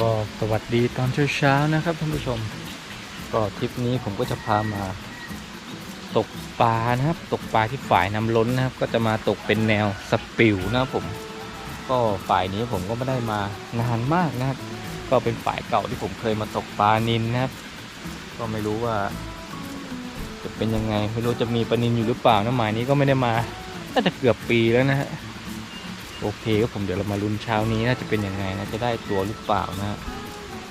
ก็สวัสดีตอนเช้าๆนะครับท่านผู้ชม ก็ทริปนี้ผมก็จะพามา ตกปลานะครับ ตกปลาที่ฝ่ายน้ำล้นนะครับ ก็จะมาตกเป็นแนวสปิวนะครับผม ก็ฝ่ายนี้ผมก็ไม่ได้มานานมากนะครับ ก็เป็นฝ่ายเก่าที่ผมเคยมาตกปลานินนะครับ ก็ไม่รู้ว่า จะเป็นยังไงไม่รู้จะมีปลานินอยู่หรือเปล่านะหมายนี้ก็ไม่ได้มาน่าจะเกือบปีแล้วนะฮะ โอเคก็ผมเดี๋ยวเรามาลุ้นเช้านี้น่าจะเป็นยังไงนะจะได้ตัวหรือเปล่านะฮะ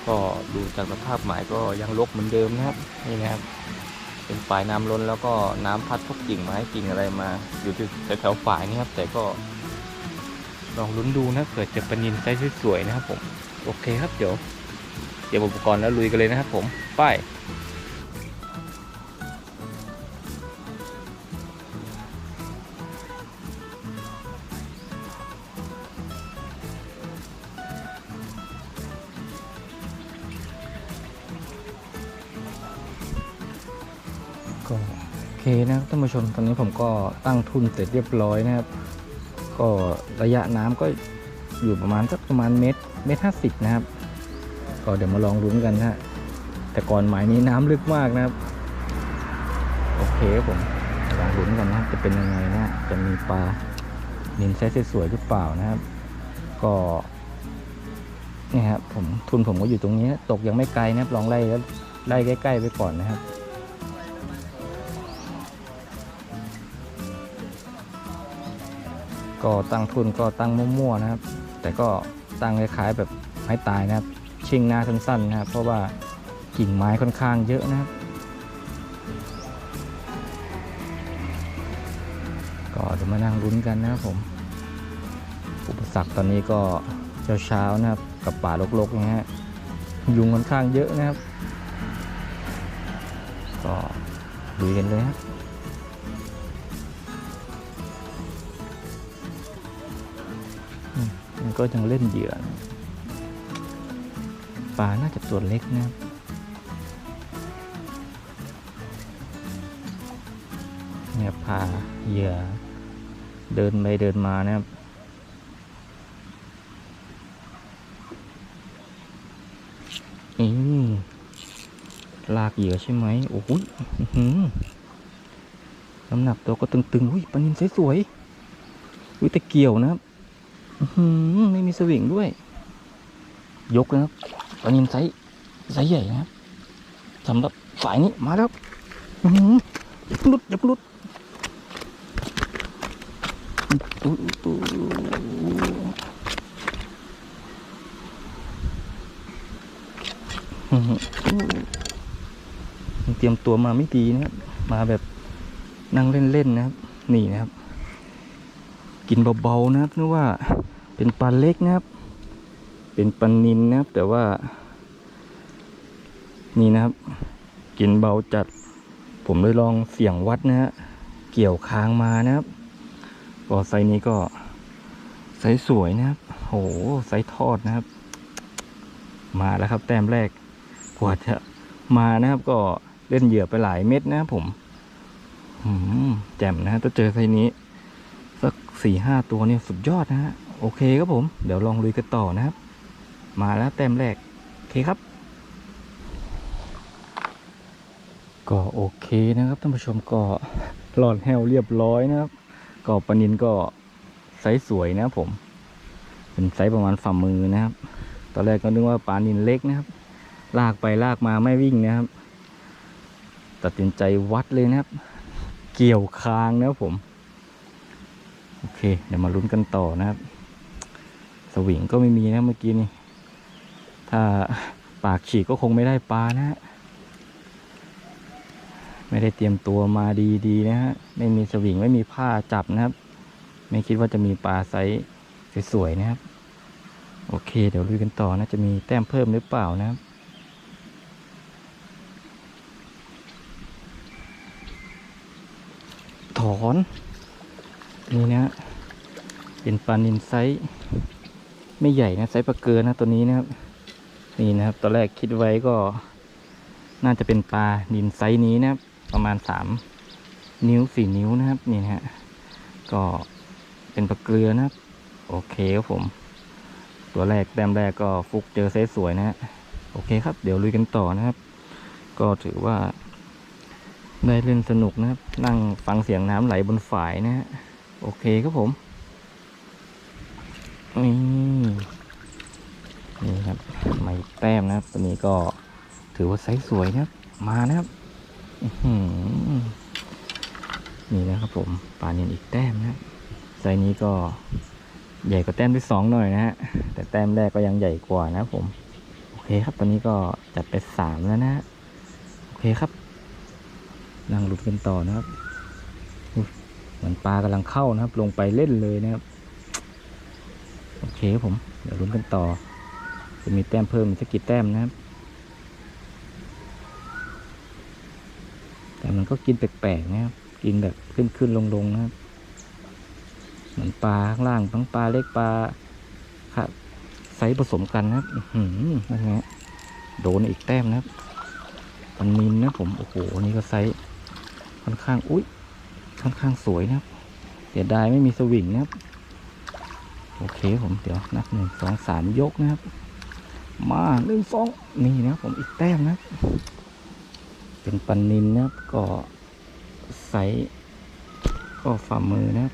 ก็ดูจากสภาพหมายก็ยังรกเหมือนเดิมนะครับนี่นะครับ เป็นฝ่ายน้ำล้นแล้วก็น้ำพัดพวกกิ่งไม้กิ่งอะไรมา อยู่ที่แถวฝ่ายนี่ครับ แต่ก็ ลองลุ้นดูนะเผื่อจะปลานินไซส์สวยๆนะครับผม โอเคครับเดี๋ยว เดี๋ยวอุปกรณ์แล้วลุยกันเลยนะครับผมไป ก็โอเคนะครับท่านผู้ชมตอนนี้ผมก็ตั้งทุนเสร็จเรียบร้อยนะครับ ก็ระยะน้ำก็อยู่ประมาณสักประมาณเมตรเมตรห้าสิบนะครับ ก็เดี๋ยวมาลองลุ้นกันนะฮะแต่ก่อนหมายนี้น้ำลึกมากนะครับ โอเคครับผมลองลุ้นกันนะจะเป็นยังไงนะจะมีปลานินไซส์สวยหรือเปล่านะครับ ก็นี่ครับผมทุนผมก็อยู่ตรงนี้ตกยังไม่ไกลนะครับลองไล่แล้วไล่ใกล้ๆไปก่อนนะครับ ก็ตั้งทุนก็ตั้งมั่วๆนะครับ แต่ก็ตั้งคล้ายๆแบบไม้ตายนะครับ ชิงหน้าสั้นๆนะครับ เพราะว่ากิ่งไม้ค่อนข้างเยอะนะครับ ก็เดี๋ยวมานั่งลุ้นกันนะครับผม อุปสรรคตอนนี้ก็เช้าๆนะครับ กับป่ารกๆนะฮะยุงค่อนข้างเยอะนะครับ ก็ลุยกันเลยครับ ก็ยังเล่นเหยื่อปลาน่าจะตัวเล็กนะครับเนี่ยพาเหยื่อเดินไปเดินมานะครับอืมลากเหยื่อใช่ไหมโอ้โหน้ำหนักตัวก็ตึงๆอุ้ยปลานินสวยๆอุ้ยแต่เกี่ยวนะครับ ไม่มีสวิงด้วย ยกนะครับปลานินไซส์ไซส์ใหญ่นะครับสำหรับฝ่ายนี้มาแล้วอื้อหืออย่าเพิ่งหลุดย่าเพิ่งหลุดเตรียมตัวมาไม่ดีนะครับ มาแบบนั่งเล่นๆนะครับ นี่นะครับ กินเบาๆนะครับนึกว่า เป็นปลาเล็กนะครับ เป็นปลานินนะครับ แต่ว่า นี่นะครับ กินเบาจัด ผมเลยลองเสี่ยงวัดนะฮะ เกี่ยวคางมานะครับก็ไซนี้ก็ไซสวยนะครับ โหไซทอดนะครับ มาแล้วครับ แต้มแรกกว่าจะมานะครับ ก็เล่นเหยื่อไปหลายเม็ดนะครับผมอืมแจ่มนะฮะถ้าเจอไซนี้ สักสี่ห้าตัวเนี่ยสุดยอดนะฮะ โอเคครับผม เดี๋ยวลองลุยกันต่อนะครับ มาแล้วแต้มแรก โอเคครับ ก็โอเคนะครับท่านผู้ชมก็หลอดแฮวเรียบร้อยนะครับ ก็ปานินก็ไซส์สวยนะครับผม เป็นไซส์ประมาณฝ่ามือนะครับ ตอนแรกก็นึกว่าปลานินเล็กนะครับ ลากไปลากมาไม่วิ่งนะครับ ตัดสินใจวัดเลยนะครับ เกี่ยวคางนะครับผม โอเค เดี๋ยวมาลุ้นกันต่อนะครับ วิงก็ไม่มีนะเมื่อกี้นี่ ถ้าปากฉีกก็คงไม่ได้ปลานะฮะไม่ได้เตรียมตัวมาดีๆนะฮะ ไม่มีสวิงไม่มีผ้าจับนะครับ ไม่คิดว่าจะมีปลาไซส์สวยๆนะครับ โอเค เดี๋ยวลุยกันต่อนะ จะมีแต้มเพิ่มหรือเปล่านะครับถอน นี่นะเป็นปลานินไซส์ ไม่ใหญ่นะไซส์ปลาเกลือนะตัวนี้นะครับ นี่นะครับตอนแรกคิดไว้ก็ น่าจะเป็นปลานินไซส์นี้นะครับ ประมาณสามนิ้วสี่นิ้วนะครับ นี่นะฮะก็เป็นปลาเกลือนะครับ โอเคครับผม ตัวแรกแต้มแรกก็ฟุกเจอไซส์สวยนะฮะโอเคครับ เดี๋ยวลุยกันต่อนะครับ ก็ถือว่าได้เล่นสนุกนะครับ นั่งฟังเสียงน้ำไหลบนฝายนะฮะโอเคครับผม นี่นี่ครับไม่แต้มนะครับตัวนี้ก็ถือว่าไซส์สวยนะครับ มานะครับนี่นะครับผมปลาเนียนอีกแต้มนะไซส์นี้ก็ใหญ่กว่าแต้มที่สองหน่อยนะฮะแต่แต้มแรกก็ยังใหญ่กว่านะครับผมโอเคครับตอนนี้ก็จัดไปสามแล้วนะโอเคครับนั่งหลุดกันต่อนะครับเหมือนปลากำลังเข้านะครับ ลงไปเล่นเลยนะครับ โอเคครับผม เดี๋ยวลุ้นกันต่อ จะมีแต้มเพิ่มอีกสักกี่แต้มนะครับ แต่มันก็กินแปลกๆนะครับ กินแบบขึ้นขึ้นลงๆนะครับ เหมือนปลาข้างล่างทั้งปลาเล็กปลาครับไซส์ผสมกันนะครับอื้อหือนั่นไงโดนอีกแต้มนะครับปันนินนะผม โอ้โหอันนี่ก็ไซส์ค่อนข้าง อุ้ยค่อนข้างสวยนะครับเสียดายไม่มีสวิงนะครับ โอเคผมเดี๋ยวนับหนึ่งสองสามยกนะครับ มาหนึ่งสองนี่นะครับผมอีกแต้มนะครับ เป็นปันนินนะครับก็ไซส์ก็ฝ่ามือนะครับ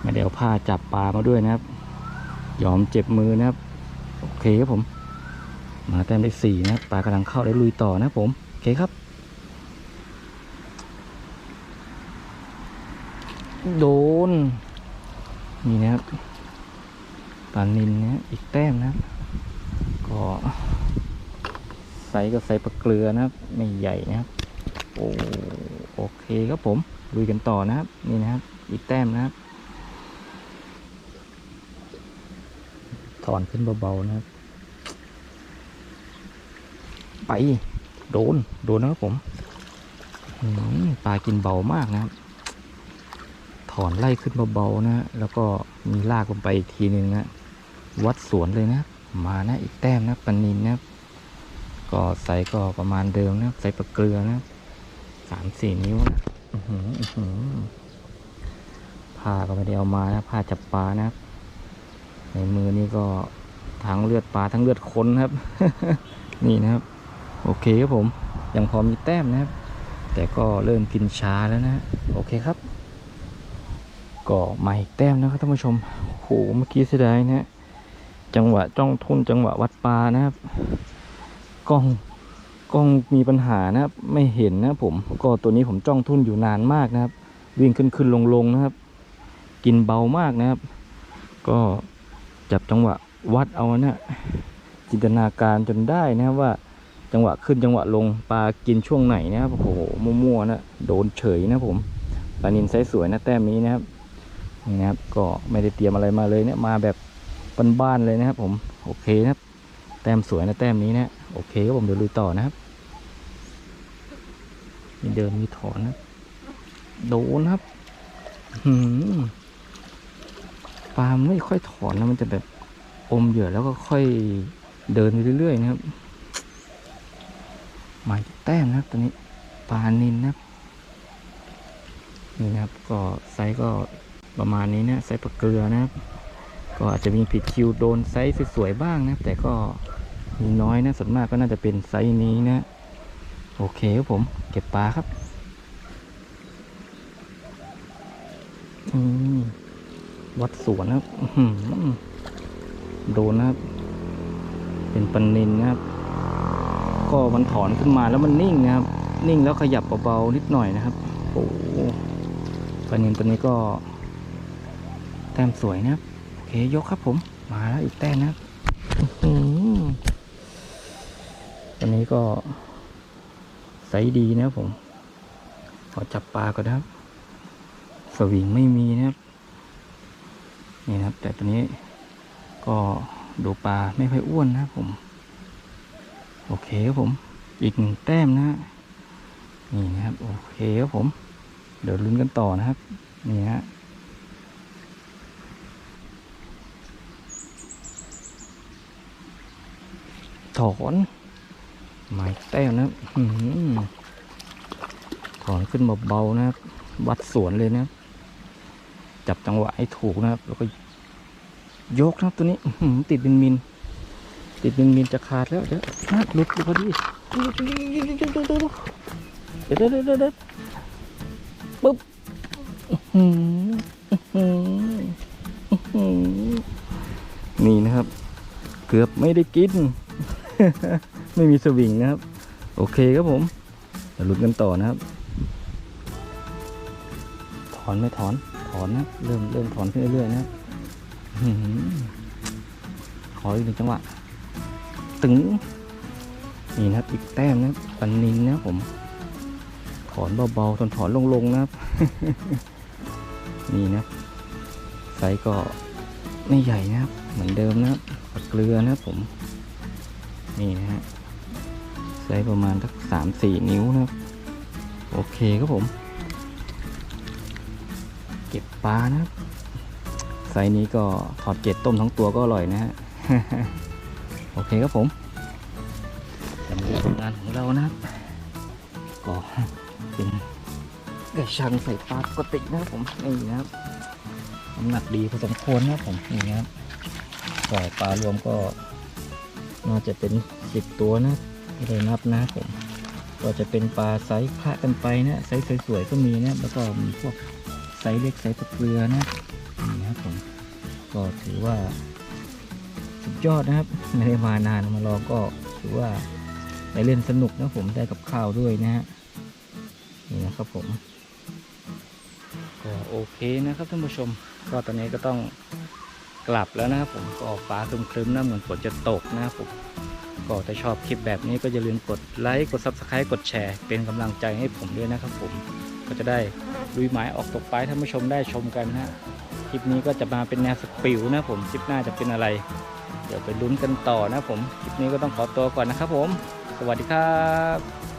ไม่ได้เอาผ้าจับปลามาด้วยนะครับ ยอมเจ็บมือนะครับ โอเคครับผม มาแต้มได้สี่นะครับปลากำลังเข้าได้ลุยต่อนะผมโอเคครับ โดน นี่นะครับปลานินนะอีกแต้มนะครับ ก็ไซส์ก็ไซส์ปลาเกลือนะครับ ไม่ใหญ่นะครับ โอ้โอเคครับผมลุยกันต่อนะครับ นี่นะครับ อีกแต้มนะครับ ถอนขึ้นเบาๆนะครับ ไปโดน โดนนะครับผมปลากินเบามากนะครับ ถอนไล่ขึ้นเบาๆนะ แล้วก็มีลากลงไปอีกทีหนึ่งนะ วัดสวนเลยนะ มานะอีกแต้มนะปันนินนะ ก็ไซส์ก็ประมาณเดิมนะไซส์ปลาเกลือนะสามสี่นิ้วนะอือหืออื้อหือผ้าก็ไม่ได้เอามานะผ้าจับปลานะ ในมือนี่ก็ทั้งเลือดปลาทั้งเลือดคนครับ นี่นะครับ โอเคครับผมยังพอมีแต้มนะครับ แต่ก็เริ่มกินช้าแล้วนะ โอเคครับ ก็มาอีกแต้มนะครับท่านผู้ชมโหเมื่อกี้เสียดายนะจังหวะจ้องทุ่นจังหวะวัดปลานะครับกล้องกล้องมีปัญหานะครับ ไม่เห็นนะผมก็ตัวนี้ผมจ้องทุ่นอยู่นานมากนะครับ วิ่งขึ้นขึ้นลงลงนะครับ กินเบามากนะครับ ก็จับจังหวะวัดเอาเนี่ยจินตนาการจนได้นะครับว่าจังหวะขึ้นจังหวะลงปลากินช่วงไหนนะครับโอ้โหมั่วๆนะโดนเฉยนะผมปลานินไซส์สวยนะแต้มนี้นะครับ นี่นะครับ ก็ไม่ได้เตรียมอะไรมาเลยเนี่ยมาแบบบ้านๆเลยนะครับ ผมโอเคนะครับ แต้มสวยนะแต้มนี้นะโอเคครับผมเดี๋ยวลุยต่อนะครับมีเดินมีถอนนะโดนครับหืมปลาไม่ค่อยถอนนะมันจะแบบอมเหยื่อแล้วก็ค่อยเดินไปเรื่อยๆนะครับหมายแต้มนะครับตัวนี้ปลานินนะครับนี่นะครับก็ไซส์ก็ ประมาณนี้นะไซส์ปลาเกลือนะครับ ก็อาจจะมีผิดคิวโดนไซส์สวยๆบ้างนะแต่ก็มีน้อยนะส่วนมากก็น่าจะเป็นไซส์นี้นะโอเคครับผมเก็บปลาครับอืมวัดสวนนะครับโดนนะครับ เป็นปันนินนะครับ ก็มันถอนขึ้นมาแล้วมันนิ่งนะครับ นิ่งแล้วขยับเบาๆนิดหน่อยนะครับ โอ้ปันนินตัวนี้ก็ แต้มสวยนะครับ โอเค ยกครับผม มาแล้วอีกแต้มนะครับอื้อหือตัวนี้ก็ไซส์ดีนะผม ขอจับปลาก่อนนะครับ สวิงไม่มีนะครับ นี่นะครับ แต่ตัวนี้ก็ดูปลาไม่ค่อยอ้วนนะครับผม โอเคครับผม อีกหนึ่งแต้มนะฮะนี่นะครับ โอเคครับผม เดี๋ยวลุ้นกันต่อนะครับ นี่ฮะ ถอนหมายแต้มนะถอนขึ้นเบาๆนะครับ วัดสวนเลยนะจับจังหวะให้ถูกนะครับ แล้วก็ยกนะครับตัวนี้หืติดบินมิน ติดบินมินจะขาดแล้วเดี๋ยวนะหลุดพอดีเดี๋ยวเดี๋ยวเดี๋ยวปุ๊บนี่นะครับ เกือบไม่ได้กิน ไม่มีสวิงนะครับ โอเคครับผมเดี๋ยวลุ้นกันต่อนะครับ ถอนไม่ถอน ถอนนะ เริ่มเริ่มถอนขึ้นเรื่อยๆนะครับอื้อหือขออีกหนึ่งจังหวะ ตึง นี่นะครับ อีกแต้มนะปันนินนะผม ถอนเบาๆถอนถอนลงๆนะครับ นี่นะไซก็ไม่ใหญ่นะครับ เหมือนเดิมนะครับปลาเกลือนะครับผม นี่นะฮะไซส์ประมาณสักสามสี่นิ้วนะครับ โอเคครับผม เก็บปลานะครับไซส์นี้ก็ถอดเกล็ดต้มทั้งตัวก็อร่อยนะฮะ โอเคครับผมจะมาดูผลงานของเรานะครับก็เป็นกระชังใส่ปลาปกตินะครับผมนี่นะครับน้ำหนักดีพอสมควรนะครับผมนี่นะครับก็ปลารวมก็ น่าจะเป็นสิบตัวนะไม่ได้นับนะครับผม ก็จะเป็นปลาไซส์คละกันไปนะไซส์สวยๆก็มีนะแล้วก็มีพวกไซส์เล็กไซส์ตะเกียนะนี่นะครับผมก็ถือว่าสุดยอดนะครับไม่ได้มานานมาลองก็ถือว่าได้เล่นสนุกนะผมได้กับข้าวด้วยนะฮะนี่นะครับผมก็โอเคนะครับท่านผู้ชม ก็ตอนนี้ก็ต้อง กลับแล้วนะครับผมก็ฟ้าครึมๆนะเหมือนฝนจะตกนะครับผมก็ถ้าชอบคลิปแบบนี้ก็อย่าลืมกดไลค์กด Subscribe กดแชร์ เป็นกำลังใจให้ผมด้วยนะครับผมก็จะได้ลุยหมายออกตกปลาให้ท่านผู้ชมได้ชมกันนะฮะคลิปนี้ก็จะมาเป็นแนวสปิวนะผมคลิปหน้าจะเป็นอะไร เดี๋ยวไปลุ้นกันต่อนะผมคลิปนี้ก็ต้องขอตัวก่อนนะครับผม สวัสดีครับ